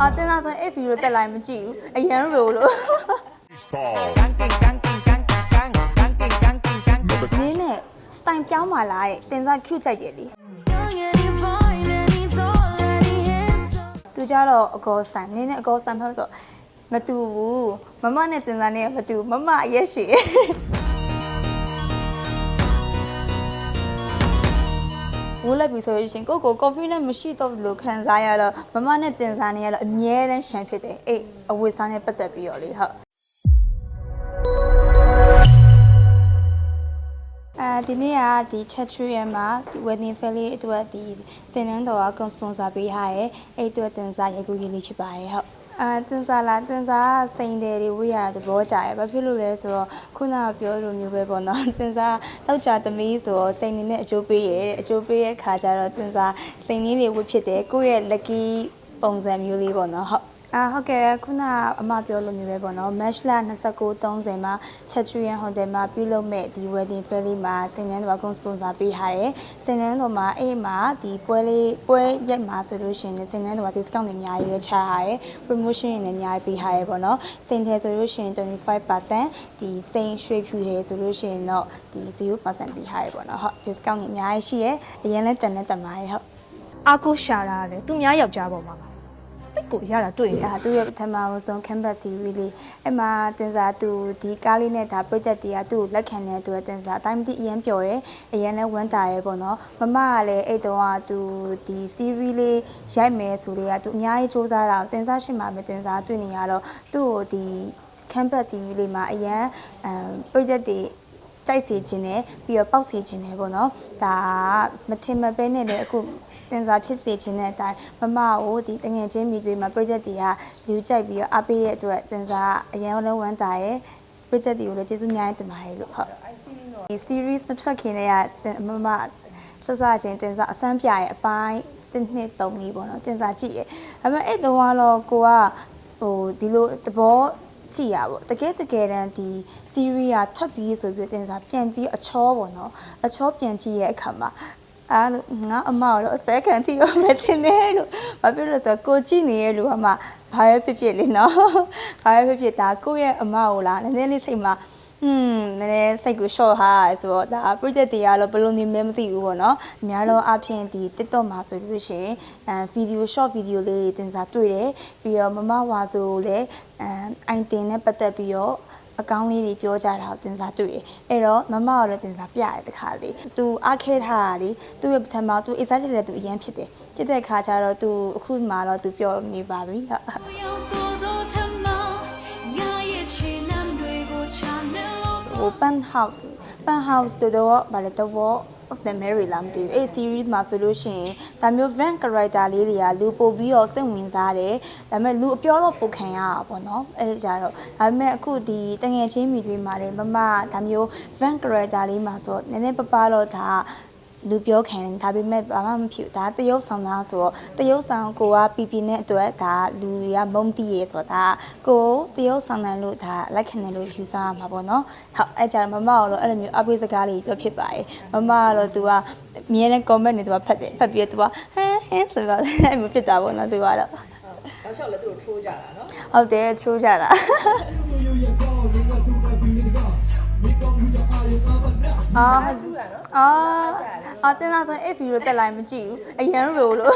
အော်တင်သားဆိုအဲ့ဗီဒီယိုတက်လိုက်မကြည့်ဘူးအရန်ရိုလို့နင်းနဲ့စတိုင်ပြောင်းมาလားတဲ့တင်စား cute ကြိုက်တယ်လေသူကြတော့အကောစတိုင်နင်းနဲ့အကောစတိုင်ဖတ်ဆိုမတူဘူးမမနဲ့တင်စားနဲ့မတူဘူးမမအရက်ရှိ ဝိုးလိုက်ပြီဆိုလို့ရှရင်ကိုကို confidence မရှိတော့လို့ခံစားရတော့မမနဲ့တင်စားနေရတော့အမြဲတမ်းရှန်ဖြစ်တယ်အေးအဝတ်စားနဲ့ပတ်သက်ပြီးတော့လေဟုတ်အဲဒီနေ့ကဒီ chat tree ရမှာဒီ wedding family အတွက်ဒီစင်နန်းတော်က con sponsor ပေးထားရဲအဲ့အတွက်တင်စားရေကူကြီးလေးဖြစ်ပါတယ်ဟုတ် အာတင်စားလားတင်စားကစိန်တယ်တွေဝေးရတာသဘောကျတယ်ဘာဖြစ်လို့လဲဆိုတော့ခုနကပြောလိုမျိုးပဲပေါ့နော်တင်စားတောက်ကြသမီးဆိုတော့စိန်နေနဲ့အကျိုးပေးရဲတဲ့အကျိုးပေးရဲ့ခါကျတော့တင်စားစိန်လေးတွေဝတ်ဖြစ်တယ်ကိုယ့်ရဲ့ lucky ပုံစံမျိုးလေးပေါ့နော်ဟုတ် အာဟုတ်ကဲ့ခုနကအမပြောလိုမျိုးပဲပေါ့နော် match လ29 30မှာ Chatrian Hotel မှာပြုလုပ်မဲ့ဒီ wedding fair မှာစိန်နန်းတော်က sponsor ပေးထားတယ်စိန်နန်းတော်မှာအဲ့မှာဒီပွဲလေးပွဲရက်မှာဆိုလို့ရှိရင်စိန်နန်းတော်က discount တွေအများကြီးရချထားတယ် promotion တွေလည်းအများကြီးပေးထားတယ်ပေါ့နော်စိန်ထဲဆိုလို့ရှိရင်25%ဒီစိန်ရွှေဖြူထဲဆိုလို့ရှိရင်တော့ဒီ0%ပေးထားတယ်ပေါ့နော်ဟုတ် discount တွေအများကြီးရှိရယ်အရင်လဲတန်နဲ့တန်ပါတယ်ဟုတ်အာကိုရှာတာလေသူများယောက်ျားပေါ်မှာပါ ပိတ်ကိုရတာတွေ့ရဒါသူ့ရဲ့ပထမဆုံး campus series လေးအဲ့မှာတင်စားသူဒီကားလေးနဲ့ဒါပြည့်သက်တည်းကသူ့ကိုလက်ခံတဲ့သူရဲ့တင်စားအတိုင်းမသိအရင်ပျော်တယ်အရင်လည်းဝမ်းတာရဲပေါ့နော်မမကလည်းအဲ့တုန်းကသူဒီ series လေးရိုက်မယ်ဆိုတော့ကသူအများကြီးစူးစမ်းတာတင်စားရှိမှပဲတင်စားတွေ့နေရတော့သူ့ကိုဒီ campus series လေးမှာအရင်အမ်ပြည့်သက်တည်းကြိုက်စေခြင်းနဲ့ပြီးတော့ပောက်စေခြင်းနဲ့ပေါ့နော်ဒါကမထင်မပဲနဲ့လည်းအခု တင်စားဖြစ်စေခြင်းတဲ့အတိုင်းမမကိုဒီတငယ်ချင်းမိတွေမှာ project တွေကလူကြိုက်ပြီးတော့အားပေးတဲ့အတွက်တင်စားအရင်လုံးဝမ်းသာရဲ project တွေကိုလည်းကျေးဇူးများတင်ပါတယ်လို့ဟုတ်ဒီ series မထွက်ခင်တည်းကမမဆက်စချင်းတင်စားအစမ်းပြရဲ့အပိုင်းတစ်နှစ်သုံးလေးပေါ့နော်တင်စားကြည့်ရဲဒါပေမဲ့အဲ့တော့ကတော့ကိုကဟိုဒီလိုသဘောကြည့်ရပေါ့တကယ်တကယ်တမ်းဒီ series ကထွက်ပြီးဆိုပြီးတင်စားပြန်ပြီးအချောပေါ့နော်အချောပြန်ကြည့်ရဲ့အခါမှာ အဲ့လိုငါအမတော့ဆဲခံတီရောမတင်နဲ့လို့ဘာဖြစ်လို့လဲဆိုတော့ကိုကြည့်နေတဲ့လူကမှဘာပဲဖြစ်ဖြစ်လေနော်ဘာပဲဖြစ်ဖြစ်ဒါကိုယ့်ရဲ့အမကိုလားနည်းနည်းလေးစိတ်မှာဟွန်းနည်းနည်းစိတ်ကို short ဟာဆိုတော့ဒါ project တွေကတော့ဘယ်လိုနေမလဲမသိဘူးပေါ့နော်အများတော့အပြင်ဒီ TikTok မှာဆိုလို့ရှိရင်အဲ video short video လေးတွေတင်စားတွေ့တယ်ပြီးတော့မမဝါဆိုလည်းအဲအိုင်တင်နဲ့ပတ်သက်ပြီးတော့ အကောင်းလေးတွေပြောကြတာကိုတင်စားတွေ့တယ်အဲ့တော့မမကလည်းတင်စားပြရတယ်တခါလေးသူအားခဲထားတာလေသူ့ရဲ့ပထမသူ excited လည်းသူအရင်ဖြစ်တယ်ဖြစ်တဲ့ခါကျတော့သူအခုမှတော့သူပြောနေပါပြီဟုတ်ဟို pen house pen house တို့တော့ဗါလေတော့ of the Mary လာမသိဘူးအဲ့ series မှာဆိုလို့ရှိရင်ဒါမျိုး van character လေးတွေကလူပို့ပြီးတော့စိတ်ဝင်စားတယ်ဒါပေမဲ့လူအပြောတော့ပိုခံရတာပေါ့နော်အဲ့ကြတော့ဒါပေမဲ့အခုဒီတငယ်ချင်းမိတွေမှာလေမမဒါမျိုး van character လေးမှာဆိုနည်းနည်းပပတော့ဒါ လူပြောခံတယ်ဒါပေမဲ့ဘာမှမဖြစ်ဘူးဒါတရုပ်ဆောင်သားဆိုတော့တရုပ်ဆောင်ကိုကပီပီနဲ့အတွက်ဒါလူတွေကမုံတီးရေဆိုတော့ဒါကိုတရုပ်ဆောင်တယ်လို့ဒါလက်ခံတယ်လို့ယူဆရမှာပေါ့နော်ဟုတ်အဲ့ကြတော့မမကတော့အဲ့လိုမျိုးအပိစကားလေးပြောဖြစ်ပါတယ်မမကတော့ तू ကအမြဲတမ်း comment တွေ तू ကဖတ်တယ်ဖတ်ပြီးတော့ तू ကဟမ်ဟမ်ဆိုတော့အဲ့မျိုးဖြစ်တာပေါ့နော် तू ကတော့ တော့လျှောက်လဲသူတို့ထိုးကြတာနော် ဟုတ်တယ် true ကြတာ အာအာအာတင်လာဆိုအဲ့ဗီဒီယိုတက်လိုက်မကြည့်ဘူးအရန်ရိုလို့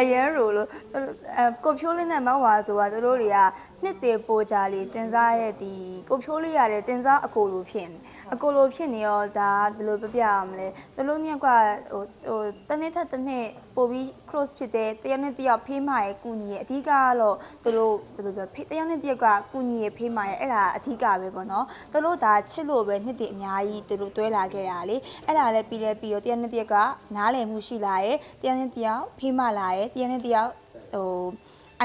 အရန်ရိုလို့အဲကိုဖြိုးလေးနဲ့မောက်ဝါဆိုတာသူတို့တွေက နှစ်တည်ပိုကြလေးတင်စားရဲ့ဒီကိုဖြိုးလေးရတယ်တင်စားအကိုလိုဖြစ်နေအကိုလိုဖြစ်နေရောဒါဘယ်လိုပြပြရမလဲသူတို့ညက်ကဟိုဟိုတနေ့ထက်တစ်နေ့ပိုပြီး close ဖြစ်တဲ့တယောက်နဲ့တယောက်ဖေးမရဲ့ကုညီရဲ့အဓိကကတော့သူတို့ဘယ်လိုပြောဖေးတယောက်နဲ့တယောက်ကကုညီရဲ့ဖေးမရဲ့အဲ့ဒါအဓိကပဲပေါ့နော်သူတို့ဒါချစ်လို့ပဲနှစ်တည်အများကြီးသူတို့တွဲလာခဲ့တာလေအဲ့ဒါလည်းပြီးလဲပြီးတော့တယောက်နဲ့တယောက်ကနားလည်မှုရှိလာတယ်တယောက်နဲ့တယောက်ဖေးမလာတယ်တယောက်နဲ့တယောက်ဟို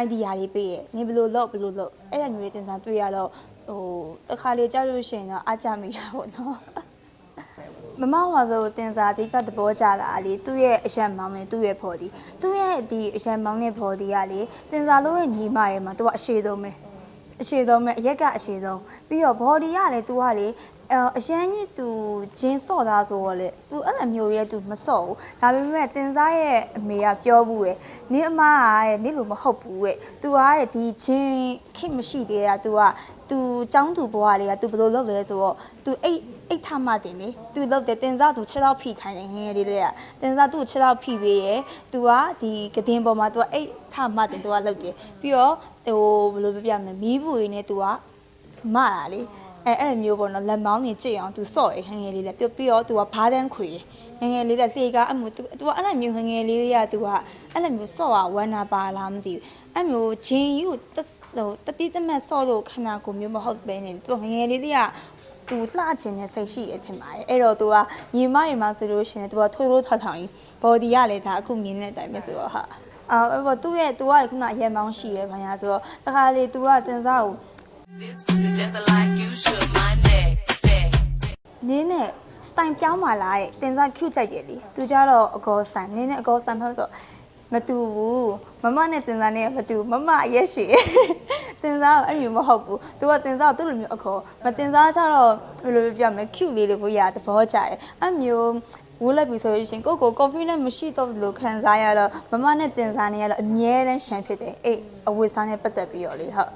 idea တွေပေးရနေဘယ်လိုလုပ်ဘယ်လိုလုပ်အဲ့ဒါမျိုးတွေတင်စားတွေ့ရတော့ဟိုတခါလေကြားလို့ရှိရင်တော့အားကြမိတာပေါ့နော်မမဝါဆိုတင်စားဒီကသဘောကြတာလေသူ့ရဲ့အရန်မောင်းနဲ့သူ့ရဲ့ဖော်ဒီသူ့ရဲ့ဒီအရန်မောင်းနဲ့ဖော်ဒီကလေတင်စားလို့ရဲ့ညီမတွေမှာသူကအရှိဆုံးပဲအရှိဆုံးပဲအရက်ကအရှိဆုံးပြီးတော့ body ကလည်း तू ကလေ အအရန်ကြီးသူဂျင်းစော့သားဆိုတော့လေသူအဲ့လိုမျိုးရဲသူမစော့ဘူးဒါပေမဲ့တင်စားရဲ့အမေကပြောဘူးရဲ့နင်းအမကရဲ့နင်းလိုမဟုတ်ဘူးရဲ့သူကရဲ့ဒီဂျင်းခိမရှိသေးတာသူကသူចောင်းသူဘွားတွေကသူဘယ်လိုလုပ်လဲဆိုတော့သူအိတ်အိတ်ထမတင်လေသူလုပ်တယ်တင်စားသူခြေထောက်ဖိခိုင်းတယ်ငယ်ငယ်လေးတွေကတင်စားသူ့ခြေထောက်ဖိပေးရဲ့သူကဒီကတင်ပေါ်မှာသူကအိတ်ထမတင်သူကလုပ်တယ်ပြီးတော့ဟိုဘယ်လိုပြောပြမလဲမီးဘူးရင်းနဲ့သူကမတာလေ အဲအဲ့လိုမျိုးပေါ့နော်လက်မောင်းနေကြည့်အောင်သူစော့ရငယ်ငယ်လေးလက်သူပြီးတော့သူကဘားတန်းခွေငယ်ငယ်လေးလက်လှေကအမှုသူသူကအဲ့လိုမျိုးငယ်ငယ်လေးတွေကသူကအဲ့လိုမျိုးစော့ရဝမ်းနာပါလားမသိဘူးအဲ့မျိုးဂျင်းကြီးကိုတဟိုတတိတမတ်စော့လို့ခဏကိုမျိုးမဟုတ်ပဲနေသူကငယ်ငယ်လေးတွေကသူလှချင်တဲ့စိတ်ရှိရထင်ပါတယ်အဲ့တော့သူကညီမညီမဆိုလို့ရှိရင်သူကထိုးထိုးထောက်ထောင်ကြီး body ကလည်းဒါအခုမြင်တဲ့အတိုင်းပဲဆိုတော့ဟာအာဘောသူ့ရဲ့သူကလည်းခုနအရက်မောင်းရှိရဲဘာညာဆိုတော့တခါလေသူကတင်စားကို This pussy just like you should my neck, neck. နင်းနဲ့စတိုင်ပြောင်းมาလားတဲ့တင်စား cute ကြိုက်တယ်လေသူကြတော့အကောစတိုင်နင်းနဲ့အကောစတိုင်ဖတ်ဆိုမတူဘူးမမနဲ့တင်စားနဲ့မတူဘူးမမအရက်ရှိတယ်တင်စားကအဲ့လိုမဟုတ်ဘူးသူကတင်စားကသူ့လိုမျိုးအခေါ်မတင်စားချတော့ဘယ်လိုပြောမလဲ cute လေးတွေကိုရသဘောကျတယ်အဲ့မျိုးဝိုးလိုက်ပြီဆိုလို့ရှိရင်ကိုကို confidence မရှိတော့ဘူးလို့ခံစားရတော့မမနဲ့တင်စားနေရတော့အမြဲတမ်းရှန်ဖြစ်တယ်အေးအဝတ်စားနဲ့ပတ်သက်ပြီးတော့လေဟုတ်